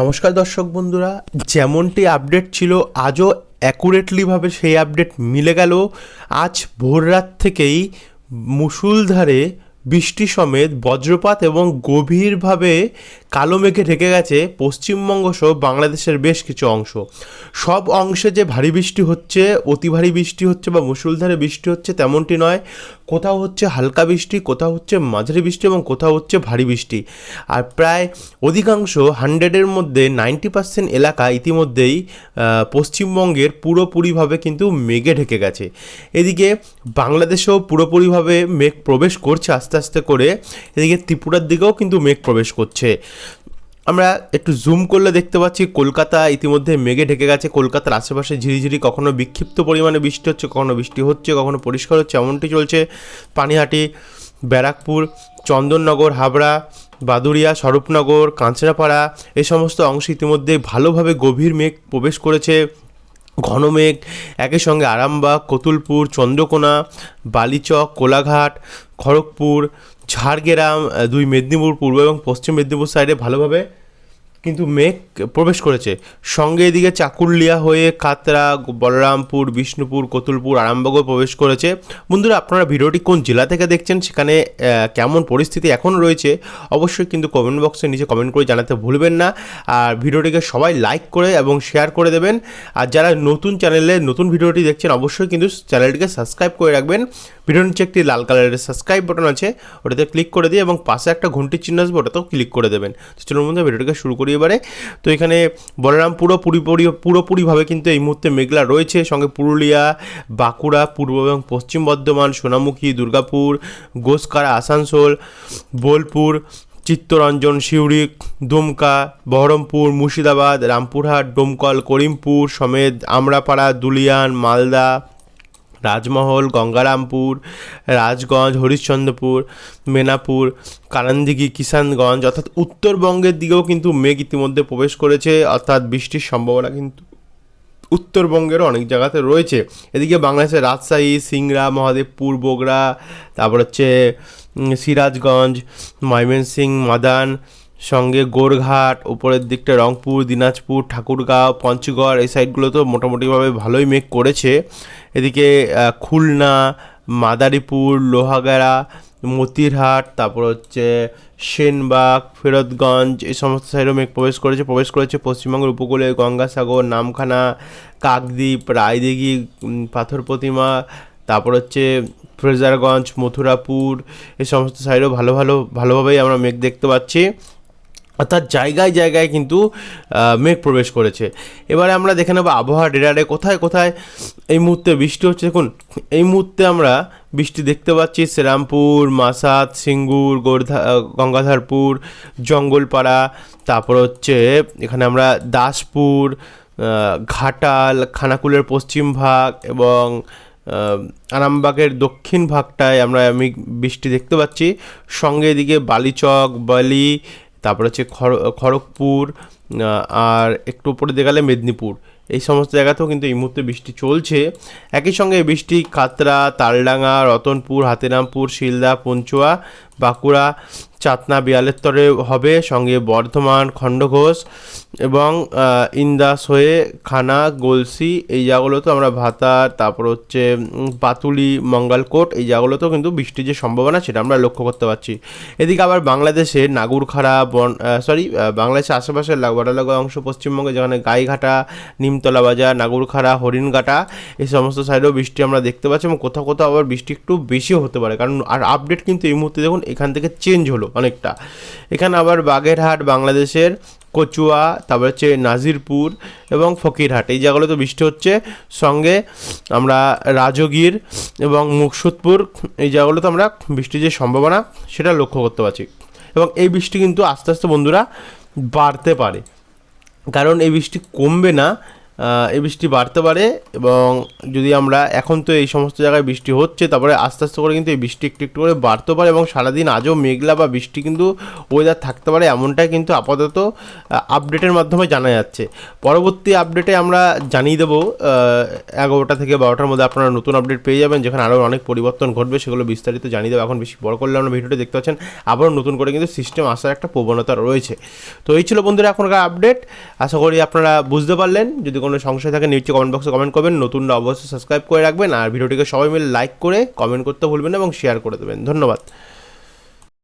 নমস্কার দর্শক বন্ধুরা, যেমনটি আপডেট ছিল, আজও অ্যাকুরেটলিভাবে সেই আপডেট মিলে গেল। আজ ভোররাত থেকেই মুষলধারে বৃষ্টি সমেত বজ্রপাত এবং গভীরভাবে কালো মেঘে ঢেকে গেছে পশ্চিমবঙ্গ সহ বাংলাদেশের বেশ কিছু অংশ। সব অংশে যে ভারী বৃষ্টি হচ্ছে, অতি ভারী বৃষ্টি হচ্ছে বা মুষলধারে বৃষ্টি হচ্ছে তেমনটি নয়। কোথাও হচ্ছে হালকা বৃষ্টি, কোথাও হচ্ছে মাঝারি বৃষ্টি এবং কোথাও হচ্ছে ভারী বৃষ্টি। আর প্রায় অধিকাংশ হান্ড্রেডের মধ্যে নাইনটি পার্সেন্ট এলাকা ইতিমধ্যেই পশ্চিমবঙ্গের পুরোপুরিভাবে কিন্তু মেঘে ঢেকে গেছে। এদিকে বাংলাদেশেও পুরোপুরিভাবে মেঘ প্রবেশ করছে আস্তে আস্তে আস্তে করে এদিকে ত্রিপুরার দিকেও কিন্তু মেঘ প্রবেশ করছে। আমরা একটু জুম করলে দেখতে পাচ্ছি কলকাতা ইতিমধ্যে মেঘে ঢেকে গেছে। কলকাতার আশেপাশে ঝিরিঝিরি, কখনো বিক্ষিপ্ত পরিমাণে বৃষ্টি হচ্ছে, কখনো বৃষ্টি হচ্ছে, কখনো পরিষ্কার হচ্ছে, এমনটি চলছে পানিহাটি, ব্যারাকপুর, চন্দননগর, হাবড়া, বাদুড়িয়া, স্বরূপনগর, কাঁচরাপাড়া এই সমস্ত অংশ ইতিমধ্যে ভালোভাবে গভীর মেঘ প্রবেশ করেছে। ঘন মেঘ একই সঙ্গে আরামবাগ, কতুলপুর, চন্দ্রকোনা, বালিচক, কোলাঘাট, খড়গপুর, ঝাড়গ্রাম দুই মেদিনীপুর পূর্ব এবং পশ্চিম মেদিনীপুর সাইডে ভালোভাবে কিন্তু মেঘ প্রবেশ করেছে। সঙ্গে এদিকে চাকুলিয়া হয়ে কাতরা, বলরামপুর, বিষ্ণুপুর, কতুলপুর, আরামবাগও প্রবেশ করেছে। বন্ধুরা, আপনারা ভিডিওটি কোন জেলা থেকে দেখছেন সেখানে কেমন পরিস্থিতি এখন রয়েছে অবশ্যই কিন্তু কমেন্ট বক্সে নিচে কমেন্ট করে জানাতে ভুলবেন না। আর ভিডিওটিকে সবাই লাইক করে এবং শেয়ার করে দেবেন। আর যারা নতুন চ্যানেলে নতুন ভিডিওটি দেখছেন, অবশ্যই কিন্তু চ্যানেলটিকে সাবস্ক্রাইব করে রাখবেন। ভিডিওর নিচে একটি লাল কালারের সাবস্ক্রাইব বাটন আছে, ওটাতে ক্লিক করে দিয়ে এবং পাশে একটা ঘন্টির চিহ্ন আসবে, ওটাতেও ক্লিক করে দেবেন। তো চলুন বন্ধু ভিডিওটিকে শুরু করি এবারে। তো এখানে বলরাম পুরো পুরোপুরি পুরোপুরিভাবে কিন্তু এই মুহূর্তে মেঘলা রয়েছে। সঙ্গে পুরুলিয়া, বাঁকুড়া, পূর্ব এবং পশ্চিম বর্ধমান, সোনামুখী, দুর্গাপুর, গোসকারা, আসানসোল, বোলপুর, চিত্তরঞ্জন, সিউড়ি, দুমকা, বহরমপুর, মুর্শিদাবাদ, রামপুরহাট, ডোমকল, করিমপুর, সমেত, আমরাপাড়া, দুলিয়ান, মালদা রাজমহল, গঙ্গারামপুর, রাজগঞ্জ, হরিশ্চন্দ্রপুর, মেনাপুর কারান্দিঘি কিষানগঞ্জ, অর্থাৎ উত্তরবঙ্গের দিকেও কিন্তু মেঘ ইতিমধ্যে প্রবেশ করেছে, অর্থাৎ বৃষ্টির সম্ভাবনা কিন্তু উত্তরবঙ্গেরও অনেক জায়গাতে রয়েছে। এদিকে বাংলাদেশের রাজশাহী, সিংড়া, মহাদেবপুর, বগুড়া, তারপর হচ্ছে সিরাজগঞ্জ ময়মনসিং মাদান সঙ্গে গোরঘাট, উপরের দিকটা রংপুর, দিনাজপুর, ঠাকুরগাঁও, পঞ্চগড়, এই সাইডগুলো তো মোটামুটিভাবে ভালোই মেঘ করেছে। এদিকে খুলনা, মাদারীপুর, লোহাগাড়া, মতিরহাট, তারপর হচ্ছে সেনবাগ, ফেরতগঞ্জ, এই সমস্ত সাইডেও মেঘ প্রবেশ করেছে। প্রবেশ করেছে পশ্চিমবঙ্গের উপকূলে গঙ্গাসাগর, নামখানা, কাকদ্বীপ, রায়দিঘি পাথর প্রতিমা, তারপর হচ্ছে ফ্রেজারগঞ্জ, মথুরাপুর, এই সমস্ত সাইডেও ভালো ভালো, ভালোভাবেই আমরা মেঘ দেখতে পাচ্ছি। অর্থাৎ জায়গায় জায়গায় কিন্তু মেঘ প্রবেশ করেছে। এবারে আমরা দেখে নেব আবহাওয়া ডেটারে কোথায় কোথায় এই মুহূর্তে বৃষ্টি হচ্ছে। দেখুন, এই মুহূর্তে আমরা বৃষ্টি দেখতে পাচ্ছি শ্রীরামপুর, মাসাদ, সিঙ্গুর, গোর্ধা গঙ্গাধারপুর, জঙ্গলপাড়া, তারপর হচ্ছে এখানে আমরা দাসপুর ঘাটাল, খানাকুলের পশ্চিম ভাগ এবং আরামবাগের দক্ষিণ ভাগটায় আমরা আমি বৃষ্টি দেখতে পাচ্ছি। সঙ্গে এদিকে বালিচক, বালি তারপর হচ্ছে খড়, খড়গপুর আর একটু উপরে দেখালে মেদিনীপুর। এই সমস্ত জায়গাতেও কিন্তু এই মুহূর্তে বৃষ্টি চলছে। একই সঙ্গে বৃষ্টি কাতরা, তালডাঙ্গা, রতনপুর, হাতিরামপুর, শিলদা, পঞ্চুয়া বাঁকুড়া, চাতনা বিয়ালের তরে হবে সঙ্গে বর্ধমান, খণ্ডঘোষ এবং ইন্দাস হয়ে খানা, গলসি, এই জায়গাগুলোতে আমরা ভাতার, তারপর হচ্ছে পাতুলি, মঙ্গলকোট, এই জায়গাগুলোতেও কিন্তু বৃষ্টির যে সম্ভাবনা সেটা আমরা লক্ষ্য করতে পারছি। এদিকে আবার বাংলাদেশে নাগুরখাড়া, বন সরি বাংলাদেশের আশেপাশের লাগোয়া লাগোয়া অংশ, পশ্চিমবঙ্গে যেখানে গাইঘাটা, নিমতলা বাজার, নাগুরখাড়া, হরিণঘাটা, এই সমস্ত সাইডেও বৃষ্টি আমরা দেখতে পাচ্ছি এবং কোথাও কোথাও আবার বৃষ্টি একটু বেশিও হতে পারে। কারণ আর আপডেট কিন্তু এই মুহূর্তে দেখুন এখান থেকে চেঞ্জ হলো অনেকটা। এখানে আবার বাগেরহাট, বাংলাদেশের কচুয়া, তারপর হচ্ছে নাজিরপুর এবং ফকিরহাট। এই জায়গাগুলোতে বৃষ্টি হচ্ছে। সঙ্গে আমরা রাজগীর এবং মুকসুদপুর, এই জায়গাগুলোতে আমরা বৃষ্টির যে সম্ভাবনা, সেটা লক্ষ্য করতে পারছি। এবং এই বৃষ্টি কিন্তু আস্তে আস্তে বন্ধুরা বাড়তে পারে। কারণ এই বৃষ্টি কমবে না এই বৃষ্টি বাড়তে পারে এবং যদি আমরা এখন তো এই সমস্ত জায়গায় বৃষ্টি হচ্ছে, তারপরে আস্তে আস্তে করে কিন্তু এই বৃষ্টি একটু একটু করে বাড়তে পারে এবং সারাদিন আজও মেঘলা বা বৃষ্টি কিন্তু ওয়েদার থাকতে পারে এমনটাই কিন্তু আপাতত আপডেটের মাধ্যমে জানা যাচ্ছে। পরবর্তী আপডেটে আমরা জানিয়ে দেবো এগারোটা থেকে বারোটার মধ্যে আপনারা নতুন আপডেট পেয়ে যাবেন, যেখানে আরও অনেক পরিবর্তন ঘটবে, সেগুলো বিস্তারিত জানিয়ে দেবো। এখন বেশি বড় করলে আমরা ভিডিওটা দেখতে পাচ্ছেন, আবারও নতুন করে কিন্তু সিস্টেম আসার একটা প্রবণতা রয়েছে। তো এই ছিল বন্ধুরা এখনকার আপডেট আশা করি আপনারা বুঝতে পারলেন। যদি কোনো সংশয় থাকে নিচে কমেন্ট বক্সে কমেন্ট করবেন। নতুনরা অবশ্যই সাবস্ক্রাইব করে রাখবেন। আর ভিডিওটিকে সবাই মিলে লাইক করে কমেন্ট করতে ভুলবেন এবং শেয়ার করে দেবেন। ধন্যবাদ।